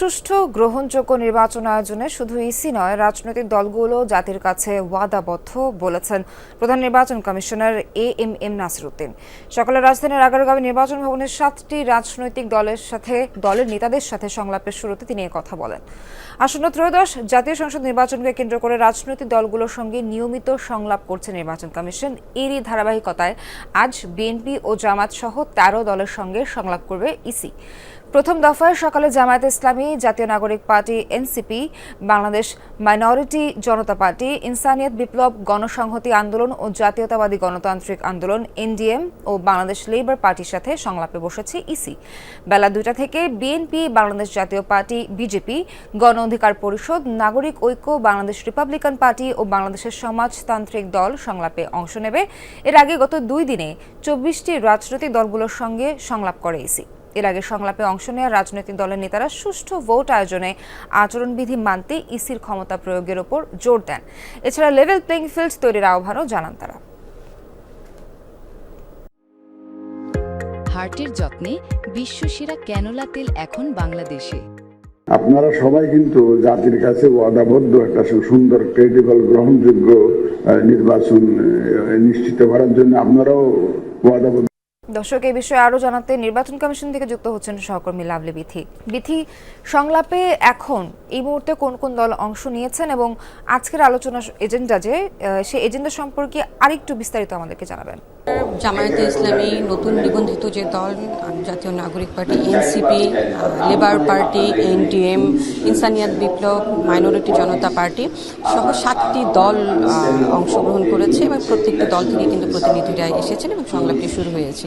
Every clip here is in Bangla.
সুষ্ঠু গ্রহণযোগ্য নির্বাচন আয়োজনে শুধু ইসি নয়, রাজনৈতিক দলগুলো জাতির কাছে ওয়াদাবদ্ধ বলেছেন প্রধান নির্বাচন commissioner A M M Nasiruddin. সকালে রাজধানীর আগারগাঁও নির্বাচন ভবনের সাতটি রাজনৈতিক দলের সাথে, দলের নেতাদের সাথে সংলাপের শুরুতে তিনি কথা বলেন। আসন্ন ত্রয়োদশ জাতীয় সংসদ নির্বাচনকে কেন্দ্র করে রাজনৈতিক দলগুলোর সঙ্গে নিয়মিত সংলাপ করছে নির্বাচন কমিশন। এরই ধারাবাহিকতায় আজ বিএনপি ও জামাত সহ তেরো দলের সঙ্গে সংলাপ করবে ইসি। প্রথম দফায় সকালে Jamaat Islami, Jatiya Nagorik party, NCP, Bangladesh minority Janata party, Insaniyat Biplob Ganosamhati Andolan ও জাতীয়তাবাদী গণতান্ত্রিক আন্দোলন, এনডিএম ও বাংলাদেশ লেবার পার্টির সাথে সংলাপে বসেছে ইসি। বেলা দুইটা থেকে বিএনপি, বাংলাদেশ জাতীয় পার্টি, বিজেপি, গণ অধিকার পরিষদ, নাগরিক ঐক্য, বাংলাদেশ রিপাবলিকান পার্টি ও বাংলাদেশের সমাজতান্ত্রিক দল সংলাপে অংশ নেবে। এর আগে গত দুই দিনে চব্বিশটি রাজনৈতিক দলগুলোর সঙ্গে সংলাপ করে ইসি। এর আগে সংলাপে অংশ নেওয়া রাজনৈতিক দলের নেতারা সুষ্ঠু ভোট আয়োজনে আচরণবিধি মানতে ইসির ক্ষমতা প্রয়োগের ওপর জোর দেন। এছাড়া লেভেল প্লেইং ফিল্ড তৈরির আহ্বানও জানান তারা। হার্টের যত্নে বিশ্বসেরা ক্যানোলা তেল এখন বাংলাদেশে। আপনারা সবাই কিন্তু জাতির কাছে ওয়াদাবদ্ধ একটা সুন্দর ক্রেডিবল গ্রহণযোগ্য নির্বাচন নিশ্চিত করার জন্য আপনারাও ওয়াদাবদ্ধ দর্শক, এই বিষয়ে আরও জানাতে নির্বাচন কমিশন থেকে যুক্ত হচ্ছেন সহকর্মী লাভলি বিথি। বিথি, সংলাপে এখন এই মুহূর্তে কোন কোন দল অংশ নিয়েছেন এবং আজকের আলোচনা এজেন্ডা যে সেই এজেন্ডা সম্পর্কে আরেকটু বিস্তারিত আমাদেরকে জানাবেন। জামায়াতে ইসলামী নতুন নিবন্ধিত যে দল, Jatiya Nagorik party, NCP labour party, NDM, Insaniyat Biplob, minority Janata party সহ সাতটি দল অংশগ্রহণ করেছে এবং প্রত্যেকটি দল থেকে কিন্তু প্রতিনিধিরা এসেছেন এবং সংলাপটি শুরু হয়েছে।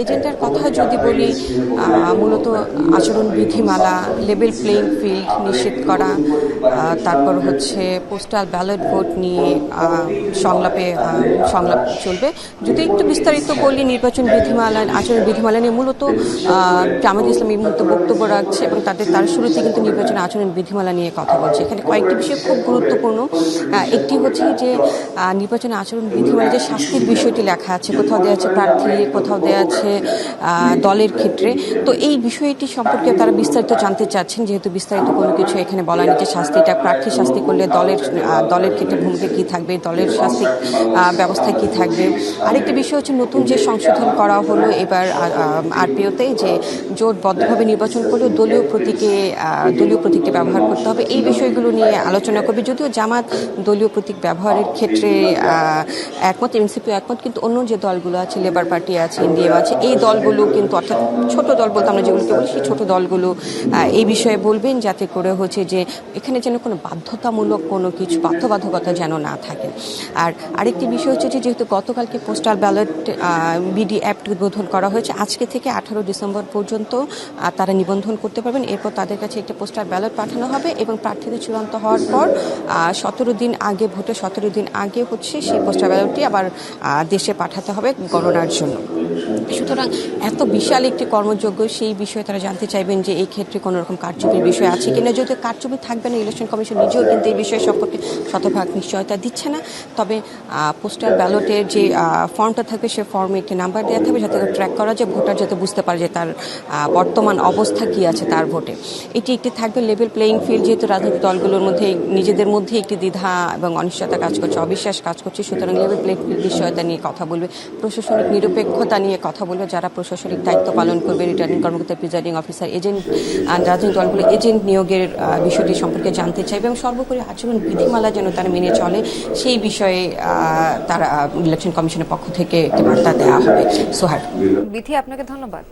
এজেন্ডার কথা যদি বলি মূলত আচরণ বিধিমালা লেভেল প্লেইং ফিল্ড নিশ্চিত করা তারপর হচ্ছে পোস্টাল ব্যালট ভোট নিয়ে সংলাপে সংলাপ চলবে। যদি একটু বিস্তারিত বলি, নির্বাচন বিধিমালা, আচরণ বিধিমালা নিয়ে মূলত জামাত ইসলাম এই মুহূর্তে বক্তব্য রাখছে এবং তাদের, তার শুরুতে কিন্তু নির্বাচন আচরণ বিধিমালা নিয়ে কথা বলছে। এখানে কয়েকটি বিষয় খুব গুরুত্বপূর্ণ। একটি হচ্ছে যে নির্বাচন আচরণ বিধিমালা যে শাস্তির বিষয়টি লেখা আছে, কোথাও দেওয়া আছে প্রার্থী, কোথাও দেওয়া আছে দলের ক্ষেত্রে। তো এই বিষয়টি সম্পর্কে তারা বিস্তারিত জানতে চাচ্ছেন, যেহেতু বিস্তারিত কোনো কিছু এখানে বলা নেই যে শাস্তিটা, প্রার্থী শাস্তি করলে দলের দলের ক্ষেত্রে ভূমিকা কী থাকবে, দলের শাস্তি ব্যবস্থা কী থাকবে। আরেকটি বিষয় হচ্ছে নতুন যে সংশোধন করা হলো এবার আরপিওতে যে জোটবদ্ধভাবে নির্বাচন করলেও দলীয় প্রতীকে দলীয় প্রতীকটি ব্যবহার করতে হবে। এই বিষয়গুলো নিয়ে আলোচনা করবে। যদিও জামাত দলীয় প্রতীক ব্যবহারের ক্ষেত্রে একমত এনসিপি একমত, কিন্তু অন্য যে দলগুলো আছে, লেবার পার্টি আছে ইন্ডিয়া আছে। এই দলগুলো কিন্তু, অর্থাৎ ছোট দল বলতে আমরা যেগুলোকে বলি, সেই ছোট দলগুলো এই বিষয়ে বলবেন যাতে করে হচ্ছে যে এখানে যেন কোনো বাধ্যতামূলক কোনো কিছু বাধ্যবাধকতা যেন না থাকে। আর আরেকটি বিষয় হচ্ছে যে যেহেতু গতকালকে পোস্টাল ব্যালট বিডি অ্যাপ্ট উদ্বোধন করা হয়েছে, আজকে থেকে আঠারো ডিসেম্বর পর্যন্ত তারা নিবন্ধন করতে পারবেন। এরপর তাদের কাছে একটা পোস্টাল ব্যালট পাঠানো হবে এবং প্রার্থীদের চূড়ান্ত হওয়ার পর সতেরো দিন আগে ভোটে সতেরো দিন আগে হচ্ছে সেই পোস্টাল ব্যালটটি আবার দেশে পাঠাতে হবে গণনার জন্য। সুতরাং এত বিশাল একটি কর্মযোগ্য সেই বিষয়ে তারা জানতে চাইবেন যে এই ক্ষেত্রে কোনো রকম কারচুপির বিষয় আছে কিনা। যদি কারচুপি থাকবে না ইলেকশন কমিশন নিজেও কিন্তু এই বিষয় সম্পর্কে শতভাগ নিশ্চয়তা দিচ্ছে না। তবে পোস্টাল ব্যালটের যে ফর্মটা থাকবে সে ফর্মে একটি নাম্বার দেওয়া থাকবে যাতে ট্র্যাক করা যায়। ভোটার যাতে বুঝতে পারে যে তার বর্তমান অবস্থা কি আছে তার ভোটে। এটি একটি থাকবে লেভেল প্লেইং ফিল্ড যেহেতু রাজনৈতিক দলগুলোর মধ্যে, নিজেদের মধ্যে একটি দ্বিধা এবং অনিশ্চয়তা কাজ করছে, অবিশ্বাস কাজ করছে। সুতরাং লেভেল প্লেইং ফিল্ড বিষয়তা নিয়ে কথা বলবে। প্রশাসনিক নিরপেক্ষতা নিয়ে কথা বলবে, যারা প্রশাসনিক দায়িত্ব পালন করবে রিটার্নিং কর্মকর্তা প্রিজাইডিং অফিসার এজেন্ট রাজনৈতিক দলগুলো এজেন্ট নিয়োগের বিষয়টি সম্পর্কে জানতে চাইবে এবং সর্বোপরি আচরণ বিধিমালা যেন তারা মেনে চলে, সেই বিষয়ে তারা ইলেকশন কমিশনের পক্ষ থেকে একটি বার্তা দেওয়া হবে। সোহার বিধি, আপনাকে ধন্যবাদ।